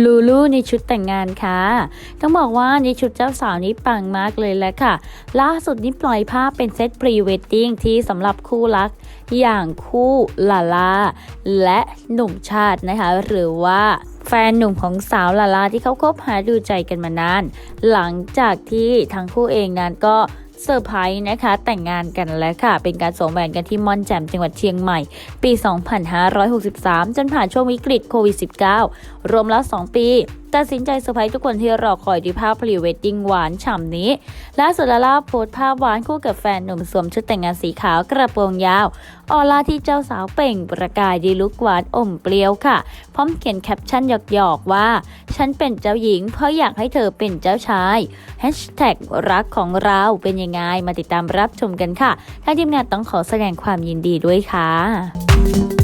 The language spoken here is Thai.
ลูลูในชุดแต่งงานค่ะ ต้องบอกว่าในชุดเจ้าสาวนี้ปังมากเลยแหละค่ะ ล่าสุดนี้ปล่อยภาพเป็นเซตพรีเวดดิ้งที่สำหรับคู่รัก อย่างคู่ลาลา และหนุ่มชาตินะคะ หรือว่าแฟนหนุ่มของสาวลาลาที่เขาคบหาดูใจกันมานาน หลังจากที่ทั้งคู่เองนั้นก็ เซอร์ไพรส์นะคะ แต่งงานกันแล้วค่ะ เป็นการสวมแหวนกันที่ม่อนแจ่มจังหวัดเชียงใหม่ ปี 2563 จนผ่านช่วงวิกฤตโควิด -19 รวมแล้ว 2 ปี ตัดสินใจเซอร์ไพรส์ทุกคนที่รอคอยด้วยภาพพรีเวดดิ้งหวานฉ่ำนี้ล่าสุดลาล่าโพสต์ภาพหวานคู่กับแฟนหนุ่มสวมชุดแต่งงานสีขาวกระโปรงยาว ออร่าที่เจ้าสาวเป่งประกายดีลุกหวานอมเปรี้ยวค่ะ พร้อมเขียนแคปชั่นหยอกๆว่า ฉันเป็นเจ้าหญิงเพราะอยากให้เธอเป็นเจ้าชายแฮชแท็กรักของเราเป็นยังไงมาติดตามรับชมกันค่ะทางทีมงานต้องขอแสดงความยินดีด้วยค่ะ